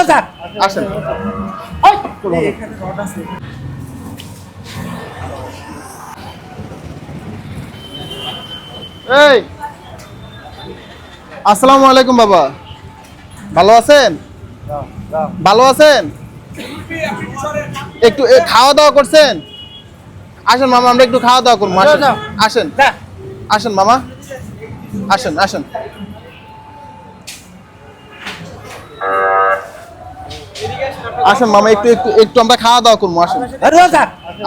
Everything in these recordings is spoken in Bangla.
আসেন। এই। আসসালামু আলাইকুম বাবা। ভালো আছেন? ভালো আছেন? একটু খাওয়া দাওয়া করছেন? আসেন মামা আমরা একটু খাওয়া দাওয়া করব। আসেন আসেন। আসেন মামা। আসেন আসেন। আসেন মামা একটু একটু একটু আমরা খাওয়া দাওয়া করব আসেন।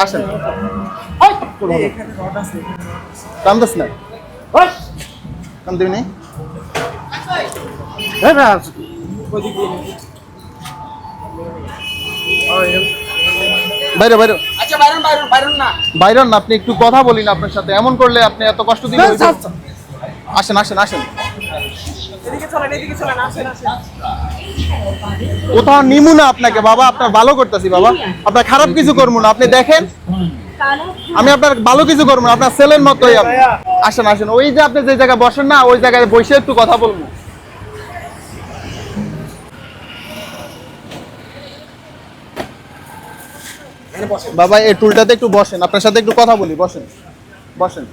আসেন। কান্দাস না কান্দিবি নি বাইরে বাইরে। আচ্ছা বাইরন না। আপনি একটু কথা বলি না আপনার সাথে। এমন করলে আপনি এত কষ্ট দিলে হইবে? আসেন আসেন আসেন। এদিকে চলেন এদিকে চলেন আসেন আসেন। কোথাও নিমু না আপনাকে বাবা আপনার ভালো করতেছি বাবা। আপনার খারাপ কিছু করব না। আপনি দেখেন আমি আপনার ভালো কিছু করব না আপনার ছেলের মতোই আসেন আসেন ওই যে আপনি যে জায়গায় বসেন না ওই জায়গায় বসে একটু কথা বলব। বাবা এই টুলটাতে একটু বসেন আপনার সাথে একটু কথা বলি বসেন বসেন।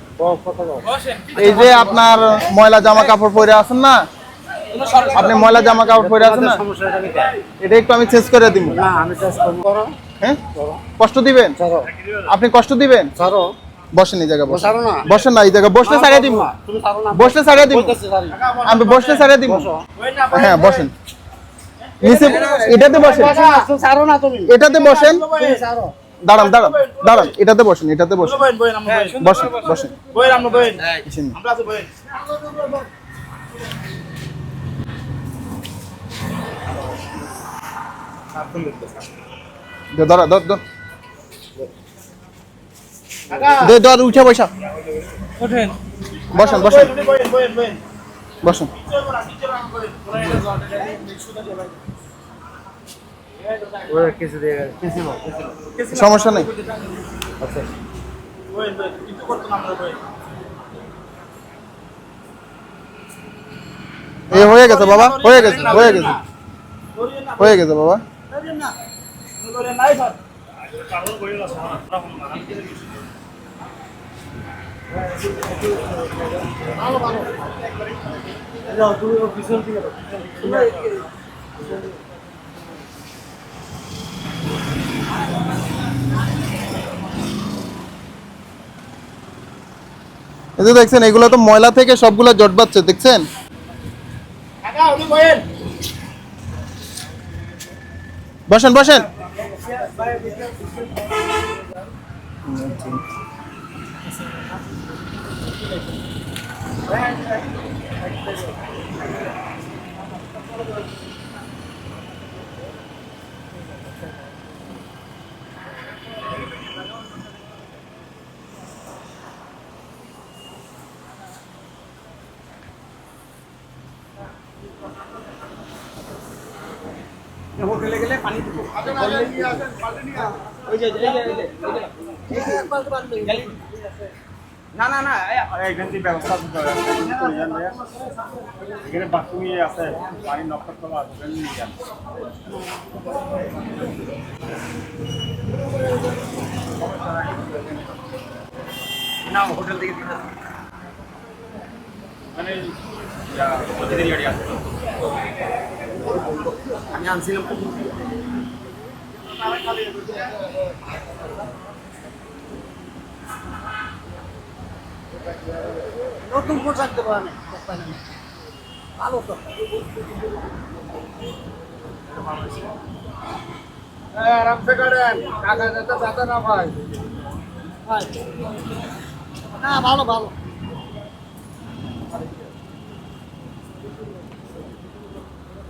এই যে আপনার ময়লা জামা কাপড় পরে আছেন না আপনি ময়লা জামা কাপড় পরে আছেন না? এটা একটু আমি চেঞ্জ করে দিব হ্যাঁ? কষ্ট দিবেন? আপনি কষ্ট দিবেন? বসেন এই জায়গায় বসেন। বসেন না এই জায়গায় বসলে ছাড়িয়ে দিব বসলে ছাড়িয়ে দিব আমি বসলে ছাড়িয়ে দিব হ্যাঁ বসেন। নিচে এটাতে বসেন। এটাতে বসেন। দাঁড়ান দাঁড়ান দাঁড়ান। এটাতে বসেন এটাতে বসেন। বসেন বসেন বইন বসেন। আমরা তো বইন দে, ধরা ধর ধর। দে ধর উঠে বসা। ওঠেন। বসেন বসেন। বসেন সমস্যা নেই। বইন এ হয়ে গেছে বাবা। হয়ে গেছে হয়ে গেছে। হয়ে গেছে বাবা। করিয়েন না। করিয়েন নাই স্যার এই যে দেখছেন এগুলো তো ময়লা থেকে সবগুলো জট বাচ্ছে দেখছেন? কাকা উনি বইন বসেন বসেন হোটেলে গেলে পানি দিব ওই যে এই যে এই যে এই যে না না না এই- এখান থেকে ব্যবস্থা করতে হবে এখানে বাথরুম ইয়ে আছে পানি নকশা করা আছে নিয়ে যান। না হোটেল থেকে। মানে অতিথির গাড়ি আছে আমি আনছিলাম। নতুন পোশাক দেবো আমি। ভালো তো। আরামসে করেন। কাকা যাতে যাতে না ভাই। না ভালো ভালো।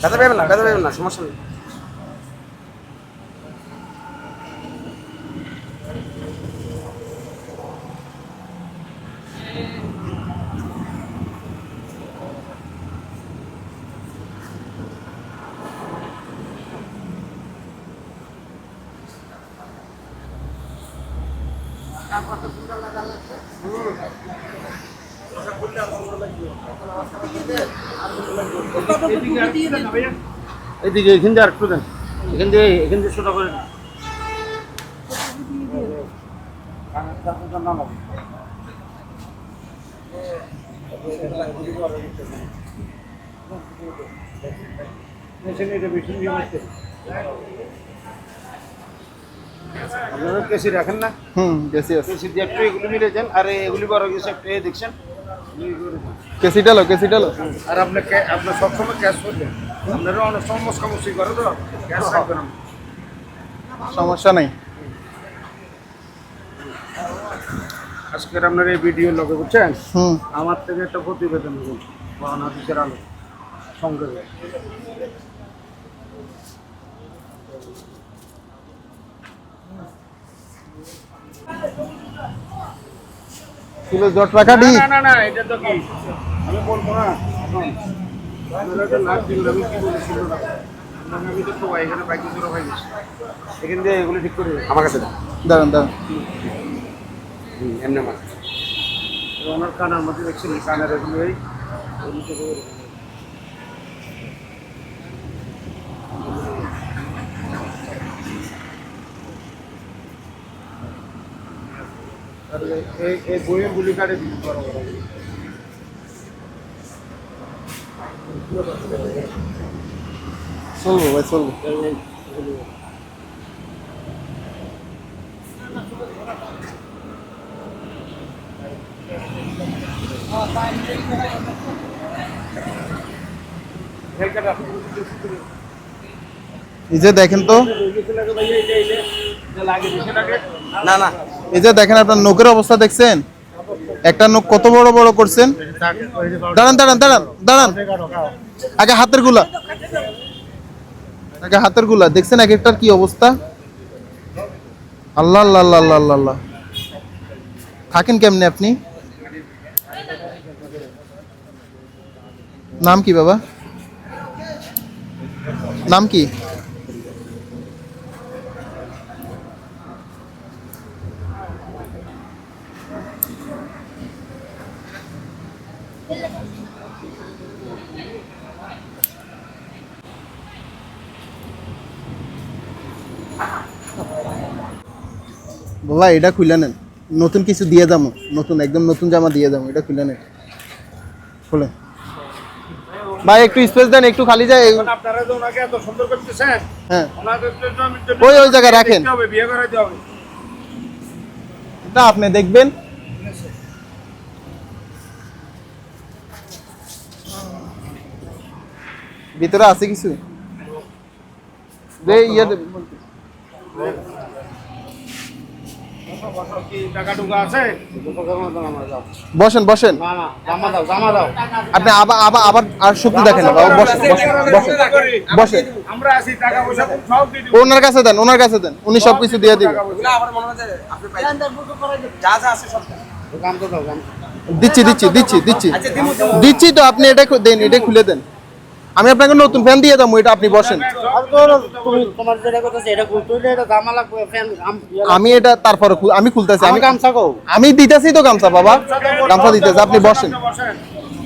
ব্যথা পাবেন না ব্যথা পাবেন এখান দিয়ে আরেকটু দেন। এখান দিয়ে এখান দিয়ে ছোট করে দিন। আপনারা কেসি রাখেন না? হুম কেসি আছে। কেসি দিয়ে একটু এগুলি মিলে যান আর এগুলি বড় গেছে একটু দেখছেন। কেসিটা লো কেসিটা লো। আর আপনি ক্যা- আপনি সবসময় ক্যাশ করবেন। আপনারা অনেক সমস্যা মুসি করে তো ক্যাশ রাখবেন সমস্যা নেই। আজকের আপনার এই ভিডিও লগে বুঝছেন? আমার থেকে একটা প্রতিবেদন দেবেন বাংলাদেশের আলো সংগ্রহে কিলো জট রাখা দি না না না এটা তো কি আমি বলব না। আমার কাছে দাও। দাঁড়ান দাঁড়ান। এমনি আমার। ওনার কানের মধ্যে দেখছেন কানার এগুলো এই বইয়ের গুলি দিন বড় বড় চলবো ভাই চলবো এই যে দেখেন তো না না। এই যে দেখেন আপনার নখের অবস্থা দেখছেন? একটা নখ কত বড় বড় করছেন? দাঁড়ান দাঁড়ান দাঁড়ান দাঁড়ান। আগে হাতেরগুলা। আগে হাতেরগুলা। দেখছেন এক একটার কি অবস্থা? আল্লাহ আল্লাহ আল্লাহ আল্লাহ আল্লাহ থাকেন কেমনে আপনি? নাম কি বাবা? নাম কি? বাবা এটা খুলে নেন। নতুন কিছু দিয়ে যাব নতুন একদম নতুন জামা দিয়ে যাব এটা খুলে নেন। খুলে। ভাই একটু স্পেস দেন একটু খালি যায়। আপনারা যে ওনাকে এত সুন্দর করতেছেন হ্যাঁ। ওনাদের জন্য আমি জন্য- ওই- ওই জায়গায় রাখেন। বিয়ে করাইতে হবে। এটা আপনি দেখবেন। ভিতরে আছে কিছু? যে ইয়ে বসেন বসেন। না না জামা দাও জামা দাও। আপনি আবার আবার আবার আর শক্তি দেখেন বসেন বসেন বসেন বসেন। আমরা আছি টাকা পয়সা সব দিয়ে দিব। ওনার কাছে দেন ওনার কাছে দেন উনি সব কিছু দিয়ে দিবেন দিচ্ছি দিচ্ছি দিচ্ছি দিচ্ছি। আচ্ছা দিচ্ছি তো আপনি এটা দেন এটা খুলে দেন। আমি আপনাকে নতুন ফ্যান দিয়ে দেবো এটা আপনি বসেন। তুমি তোমার যেটা কথা এটা বলতে হইলে এটা জামা লাগবে ফ্যান আমি এটা তারপরে আমি খুলতেছি আমি আমি গামছা আমি দিতেছি তো গামছা বাবা। গামছা দিতেছি আপনি বসেন।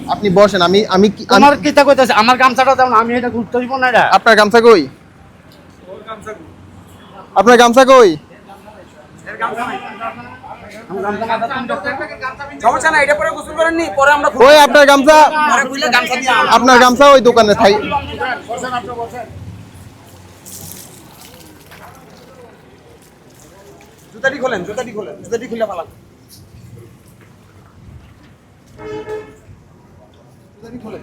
আপনি বসেন আমি আমি কি- আমি- আমার কিতা কইতাছে? আমার গামছাটা দাও না আমি এটা ঘুরতে দিব না এটা। আপনার গামছা কই? আপনার গামছা কই? সমস্যা নাই। ওই আপনার গামছা। আপনার গামছা ওই দোকানে থাই। জুতাটি খোলেন জুতাটি খোলেন জুতাটি খুলে ফেলান জুতাটি খোলেন।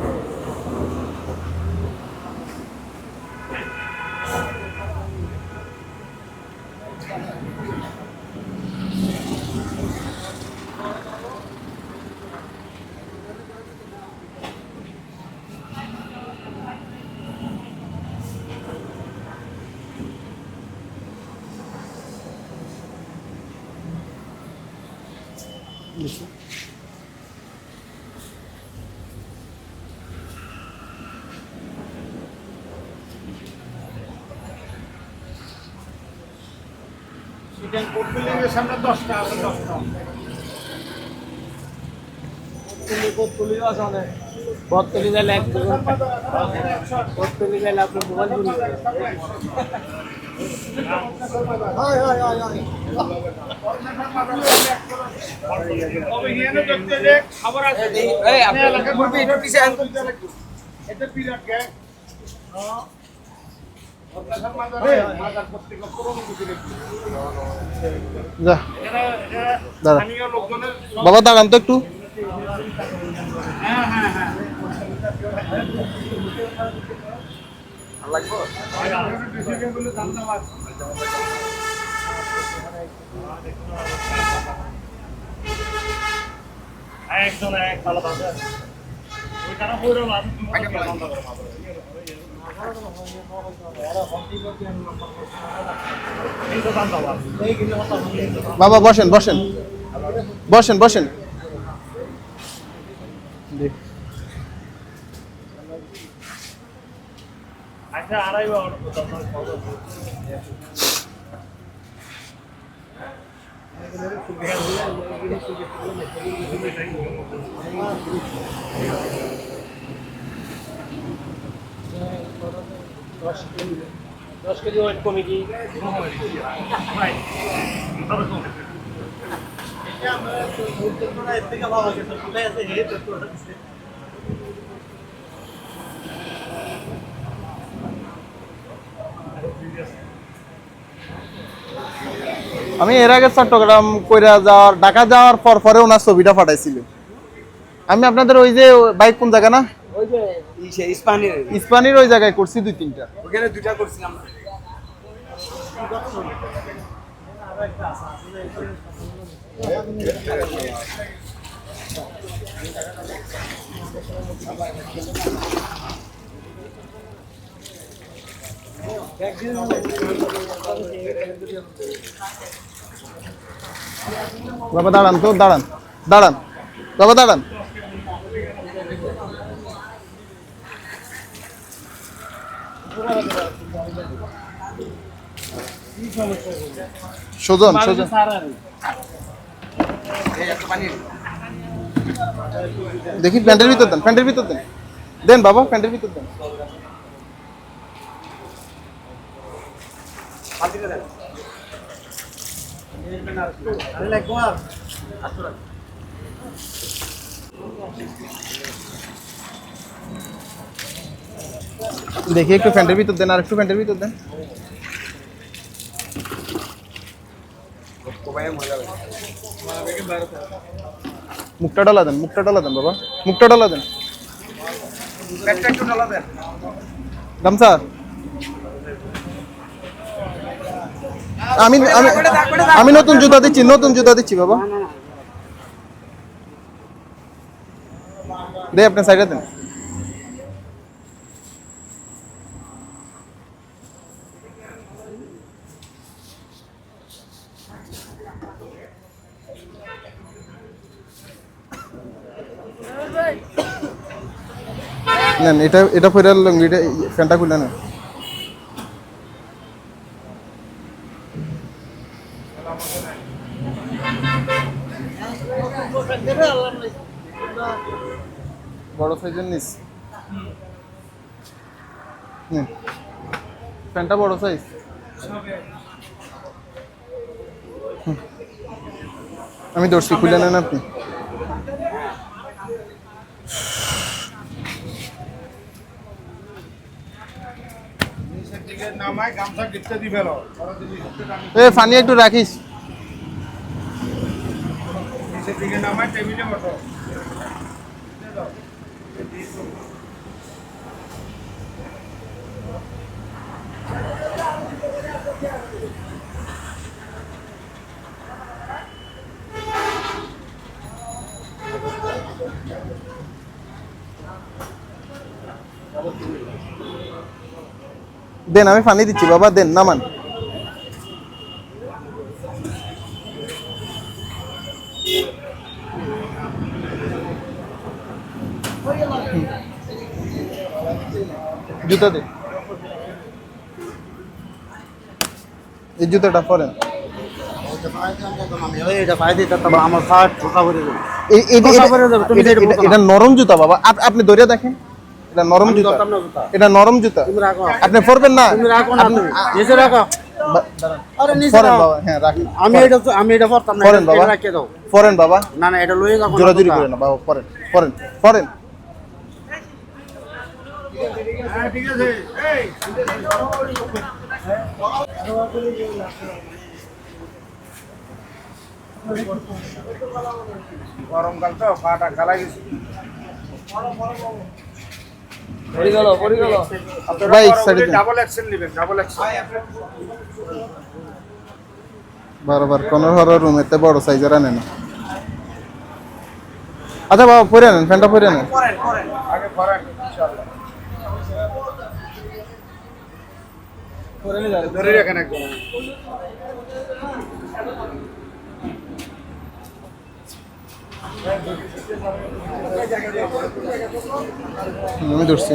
সামনে দশটা আছে দশটা। বত্তলি গেলে এক বত্তলি গেলে আপনার মোবাইল চুরি খাবার আছে। এটা বিরাট গ্যাং যা দাঁড়া স্থানীয় লোকজনের বাবা দাঁড়ান তো একটু। একজন এক ভালো ভাবে ওই কারণে বইরো না বন্ধ করে বাবা বসেন বসেন বসেন বসেন। আচ্ছা আড়াই দশ কেজি ওয়েট কমে কি আমি এর আগে চট্টগ্রাম কইরা যাওয়ার ঢাকা যাওয়ার পর পরে ওনার ছবিটা পাঠাইছিল। আমি আপনাদের ওই যে বাইক কোন জায়গা না? ওই যে ইস্পানির। ইস্পানির ওই জায়গায় করছি দুই তিনটা। ওখানে দুটা করছিলাম। বাবা দাঁড়ান তো দাঁড়ান। দাঁড়ান। বাবা দাঁড়ান। সুজন সুজন দেখি প্যান্টের ভিতর দেন প্যান্টের ভিতর দেন। দেন বাবা প্যান্টের ভিতর দেন। দেখি একটু প্যান্টের ভিতর দেন আর একটু প্যান্টের ভিতর দেন। মুখটা ডালা দেন, মুখটা ডালা দেন বাবা, মুখটা ডালা দেন। গামছা আমি আমি আমি নতুন জুতা দিচ্ছি, নতুন জুতা দিচ্ছি বাবা। দে, আপনি সাইডে দেন। নেন, এটা এটা পরে লুঙ্গিটা ফ্যানটা খুলে নেন বড় সাইজের নিস। প্যান্টটা বড় সাইজ। আমি দর্শি খুলে নেন আপনি নিচের দিকে নামায় গামছা গিফটে দিবে লো ওরা যদি গিফটে দামি এ ফানি একটু রাখিস। নিচের দিকে নামায় টেবিলে বসো। দেন আমি ফানি দিচ্ছি বাবা দেন নামান। জুতা দে। এই জুতাটা পরেন এটা নরম জুতা বাবা। আপ- আপনি ধরে দেখেন। এটা নরম জুতা। এটা নরম জুতা। তুমি আপনি পরবেন না? নিচে রাখো হ্যাঁ আমি এটা আমি এটা না বাবা। এটা রাখিয়ে দাও। পরেন বাবা। না না এটা লয়ে যাব জোরাজুরি করে না বাবা পরেন। পরেন। পরেন। হ্যাঁ ঠিক আছে এই গরমকাল তো পাটা খালা গেছে। ভাই, side এ দিন। ডাবল এক্সেল নেবেন ডাবল এক্সেল বারবার কোন হরর রুমেতে বড় সাইজের আনে না। আচ্ছা বাবা পরে নেন ফ্যানটা পরে নেন আগে ফরেন ইনশাআল্লাহ। ধরে রাখেন একদম হুম, আমি ধরছি।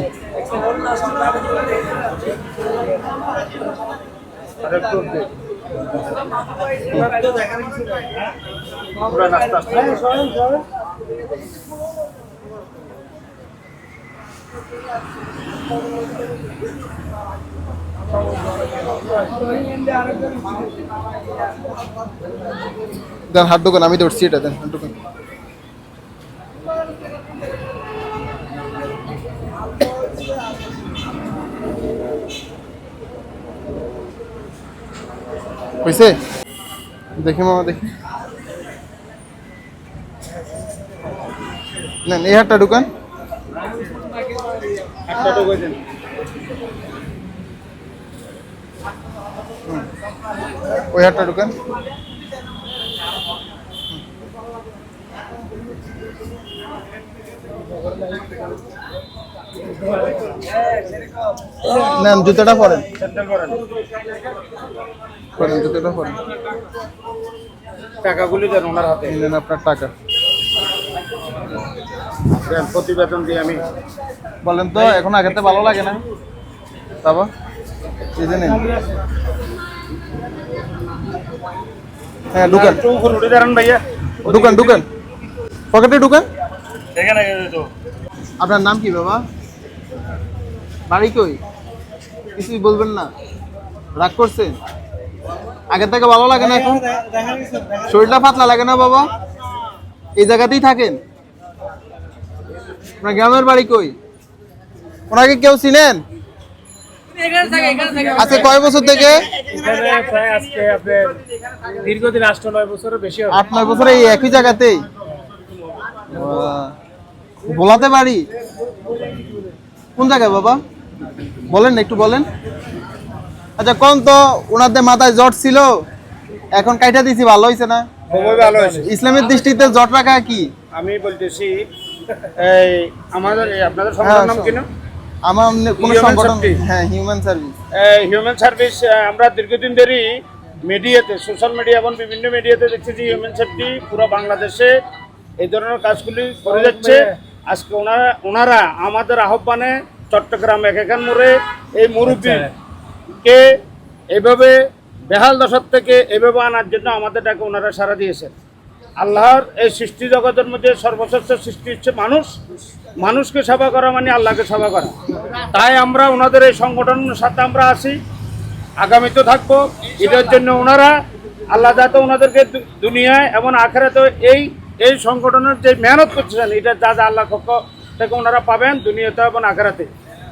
দেন হাত দোকান আমি ধরছি এটা দেন হাত দোকান হয়েছে দেখি মামা দেখি। নেন এই হাতটা ঢুকান। ওই হাতটা ঢুকান। নেন জুতাটা পরেন। করেন জুতাটা টাকাগুলি দেন ওনার হাতে। নেন আপনার টাকা। প্রতিবেদন দিয়ে আমি বলেন তো এখন আগেতে ভালো লাগে না? বাবা এই যে নেন। হ্যাঁ ঢুকান। ভাইয়া। ঢুকান ঢুকান। পকেটে ঢুকান। আপনার নাম কি বাবা? বাড়ি কই? কিছুই বলবেন না। রাগ করছেন? আগে থেকে ভালো লাগে না এখন? শরীরটা পাতলা লাগে না বাবা? এই জায়গাতেই থাকেন। আপনার গ্রামের বাড়ি কই? ওনাকে কেউ চিনেন আচ্ছা কয় বছর থেকে? এখানে প্রায় আজকে আপনার দীর্ঘদিন আষ্ট নয় বছরের বেশি আট নয় বছর এই একই জায়গাতেই? বাহ। ভোলাতে বাড়ি কোন জায়গায় বাবা? বলেন না, একটু বলেন। আচ্ছা কোন তো ওনাদের মাথায় জট ছিল? এখন কাইটা দিছি ভালো হইছে না? খুবই ভালো হয়েছে ইসলামের দৃষ্টিতে জট রাখা কি? আমি বলতেছি এই আমাদের আপনাদের সংগঠনের নাম কি না? আমার কোনো সংগঠন হ্যাঁ হিউম্যান সার্ভিস হিউম্যান সার্ভিস আমরা দীর্ঘদিন ধরেই মিডিয়াতে সোশ্যাল মিডিয়া এবং বিভিন্ন মিডিয়াতে দেখছি যে হিউম্যান সেফটি পুরো বাংলাদেশে এই ধরনের কাজগুলি করে যাচ্ছে। আজকে ওনারা ওনারা আমাদের আহ্বানে চট্টগ্রাম একেখান মোড়ে এই মুরব্বীকে এভাবে বেহাল দশার থেকে এভাবে আনার জন্য আমাদের ডাকে ওনারা সারা দিয়েছেন। আল্লাহর এই সৃষ্টি জগতের মধ্যে সর্বশ্রেষ্ঠ সৃষ্টি হচ্ছে মানুষ। মানুষকে সেবা করা মানে আল্লাহকে সেবা করা। তাই আমরা ওনাদের এই সংগঠনের সাথে আমরা আছি। আগামীতে থাকব। এটার জন্য ওনারা আল্লাহ যাতে ওনাদেরকে দুনিয়ায় এবং আখেরাতে এই এই সংগঠনের যে মেহনত করছেন, এটা যা যা আল্লাহ পক্ষ থেকে ওনারা পাবেন দুনিয়াতে এবং আখেরাতে।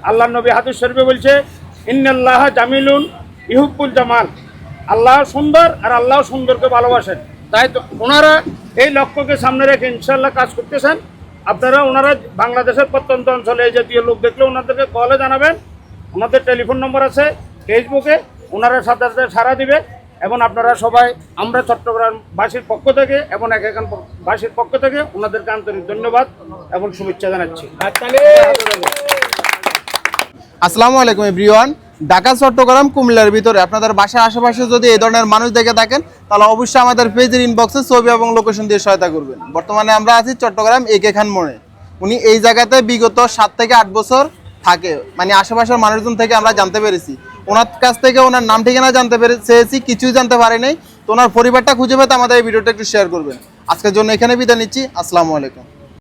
আল্লাহ নবী হাদুস শরীফে বলছে ইন্নাল্লাহ জামিলুন ইহুব্বুল জামাল। আল্লাহ সুন্দর আর আল্লাহ সুন্দরকে ভালোবাসেন। তাই তো ওনারা এই লক্ষ্যকে সামনে রেখে ইনশাল্লাহ কাজ করতেছেন। আপনারা ওনারা বাংলাদেশের প্রত্যন্ত অঞ্চলে এই জাতীয় লোক দেখলে ওনাদেরকে কলে জানাবেন। ওনাদের টেলিফোন নম্বর আছে, ফেসবুকে ওনারা সাথে সাথে সারা দিবে এবং আপনারা সবাই আমরা চট্টগ্রামবাসীর পক্ষ থেকে এবং এক বাসীর পক্ষ থেকে ওনাদেরকে আন্তরিক ধন্যবাদ এবং শুভেচ্ছা জানাচ্ছি। আসসালামু আলাইকুম, এভরিওয়ান। ঢাকা, চট্টগ্রাম, কুমিল্লার ভিতরে। আপনাদের বাসার আশেপাশে যদি এই ধরনের মানুষ দেখে থাকেন, তাহলে অবশ্যই আমাদের পেজের ইনবক্সে ছবি এবং লোকেশন দিয়ে সহায়তা করবেন। বর্তমানে আমরা আছি চট্টগ্রাম একে খান মোড়ে। উনি এই জায়গাতে বিগত সাত থেকে আট বছর থাকে। মানে আশেপাশের মানুষজন থেকে আমরা জানতে পেরেছি। ওনার কাছ থেকে ওনার নাম ঠিকানা জানতে পেরে চেয়েছি, কিছুই জানতে পারি নাই। তো ওনার পরিবারটা খুঁজে পেতে আমাদের এই ভিডিওটা একটু শেয়ার করবেন। আজকের জন্য এখানে বিদায় নিচ্ছি। আসসালামু আলাইকুম।